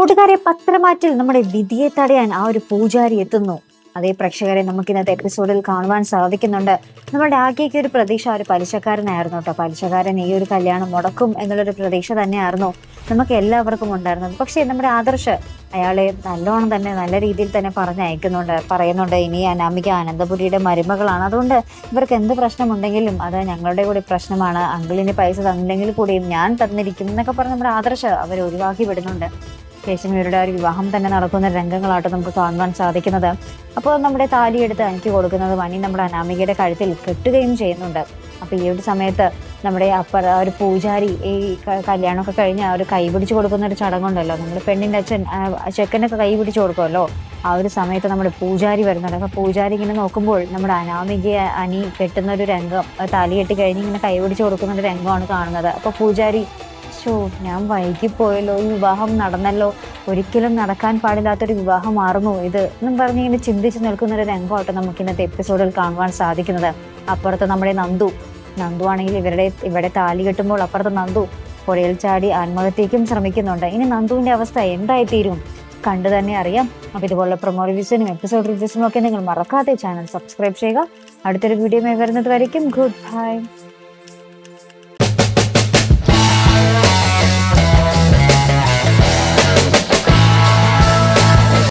കൂട്ടുകാരെ പത്രമാറ്റിൽ നമ്മുടെ വിധിയെ തടയാൻ ആ ഒരു പൂജാരി എത്തുന്നു. അതേ പ്രേക്ഷകരെ നമുക്ക് ഇന്നത്തെ എപ്പിസോഡിൽ കാണുവാൻ സാധിക്കുന്നുണ്ട്. നമ്മുടെ ആകെയൊക്കെ ഒരു പ്രതീക്ഷ ഒരു പലിശക്കാരനായിരുന്നു കേട്ടോ. പലിശക്കാരൻ ഈ ഒരു കല്യാണം മുടക്കും എന്നുള്ളൊരു പ്രതീക്ഷ തന്നെയായിരുന്നു നമുക്ക് എല്ലാവർക്കും ഉണ്ടായിരുന്നത്. പക്ഷേ നമ്മുടെ ആദർശ് അയാളെ നല്ലോണം തന്നെ നല്ല രീതിയിൽ തന്നെ പറഞ്ഞയക്കുന്നുണ്ട് പറയുന്നുണ്ട് ഇനി അനാമിക അനന്തപുരിയുടെ മരുമകളാണ്. അതുകൊണ്ട് ഇവർക്ക് എന്ത് പ്രശ്നമുണ്ടെങ്കിലും അത് ഞങ്ങളുടെ കൂടി പ്രശ്നമാണ്. അങ്കിളിന് പൈസ തന്നില്ലെങ്കിൽ കൂടിയും ഞാൻ തന്നിരിക്കും എന്നൊക്കെ പറഞ്ഞ് നമ്മുടെ ആദർശ് അവരെ ഒഴിവാക്കി വിടുന്നുണ്ട്. ശേഷം ഇവരുടെ ഒരു വിവാഹം തന്നെ നടക്കുന്ന രംഗങ്ങളായിട്ട് നമുക്ക് കാണുവാൻ സാധിക്കുന്നത്. അപ്പോൾ നമ്മുടെ താലിയെടുത്ത് എനിക്ക് കൊടുക്കുന്നത് മണി നമ്മുടെ അനാമികയുടെ കഴുത്തിൽ കെട്ടുകയും ചെയ്യുന്നുണ്ട്. അപ്പൊ ഈ ഒരു സമയത്ത് നമ്മുടെ അപ്പർ ആ ഒരു പൂജാരി ഈ കല്യാണമൊക്കെ കഴിഞ്ഞ് ആ ഒരു കൈ പിടിച്ച് കൊടുക്കുന്ന ഒരു ചടങ്ങുണ്ടല്ലോ. നമ്മൾ പെണ്ണിന്റെ അച്ഛൻ ചെക്കനൊക്കെ കൈ പിടിച്ച് കൊടുക്കുമല്ലോ. ആ ഒരു സമയത്ത് നമ്മുടെ പൂജാരി വരുന്നുണ്ട്. അപ്പൊ പൂജാരി ഇങ്ങനെ നോക്കുമ്പോൾ നമ്മുടെ അനാമികയെ അനി കെട്ടുന്ന ഒരു രംഗം താലി കെട്ടി കഴിഞ്ഞ് ഇങ്ങനെ കൈ പിടിച്ച് കൊടുക്കുന്ന ഒരു രംഗമാണ് കാണുന്നത്. അപ്പോൾ പൂജാരി ഷോ ഞാൻ വൈകിപ്പോയല്ലോ ഈ വിവാഹം നടന്നല്ലോ. ഒരിക്കലും നടക്കാൻ പാടില്ലാത്തൊരു വിവാഹമായിരുന്നു ഇത് എന്നും പറഞ്ഞ് ഇങ്ങനെ ചിന്തിച്ച് നിൽക്കുന്ന ഒരു രംഗമായിട്ട് നമുക്ക് ഇന്നത്തെ എപ്പിസോഡിൽ കാണുവാൻ സാധിക്കുന്നത്. അപ്പുറത്ത് നമ്മുടെ നന്ദു. നന്ദു ആണെങ്കിൽ ഇവരുടെ ഇവിടെ താലി കെട്ടുമ്പോൾ അപ്പുറത്ത് നന്ദു പുഴയിൽ ചാടി ആത്മഹത്യക്കും ശ്രമിക്കുന്നുണ്ട്. ഇനി നന്ദുവിന്റെ അവസ്ഥ എന്തായിത്തീരും? കണ്ടു തന്നെ അറിയാം. അപ്പോൾ ഇതുപോലുള്ള പ്രൊമോ റിവ്യൂസിനും എപ്പിസോഡ് റിവ്യൂസിനും ഒക്കെ നിങ്ങൾ മറക്കാതെ ചാനൽ സബ്സ്ക്രൈബ് ചെയ്യുക. അടുത്തൊരു വീഡിയോ വരുന്നത് വരയ്ക്കും. Good bye